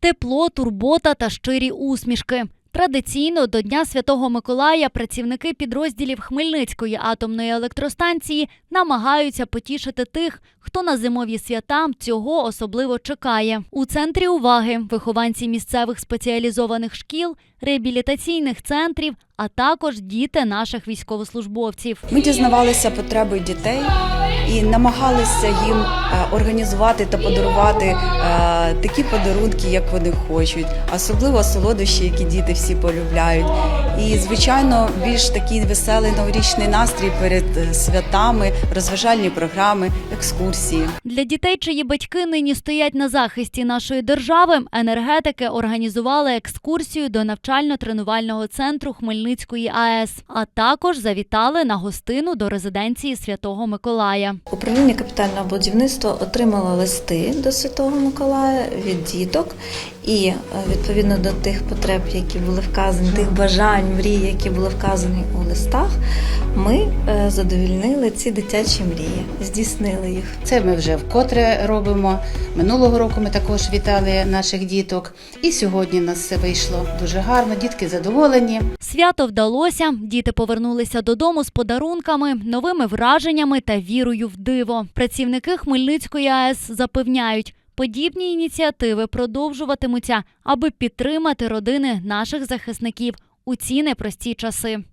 Тепло, турбота та щирі усмішки. Традиційно до Дня Святого Миколая працівники підрозділів Хмельницької атомної електростанції намагаються потішити тих, хто на зимові свята цього особливо чекає. У центрі уваги вихованці місцевих спеціалізованих шкіл, реабілітаційних центрів, а також діти наших військовослужбовців. Ми дізнавалися потреби дітей і намагалися їм е, організувати та подарувати е, такі подарунки, як вони хочуть, особливо солодощі, які діти всі полюбляють. І звичайно, більш такий веселий новорічний настрій перед е, святами, розважальні програми, екскурсії. Для дітей, чиї батьки нині стоять на захисті нашої держави, енергетики організували екскурсію до навчально-тренувального центру Хмельницької АЕС, а також завітали на гостину до резиденції Святого Миколая. Управління капітального будівництва отримало листи до Святого Миколая від діток, і е, відповідно до тих потреб, які були вказані, тих бажань, мрій, які були вказані у листах, ми е, задовільнили ці дитячі мрії, здійснили їх. Це ми вже вкотре робимо. Минулого року ми також вітали наших діток. І сьогодні у нас все вийшло дуже гарно. Дітки задоволені. Свято вдалося. Діти повернулися додому з подарунками, новими враженнями та вірою в диво. Працівники Хмельницької АЕС запевняють. Подібні ініціативи продовжуватимуться, аби підтримати родини наших захисників у ці непрості часи.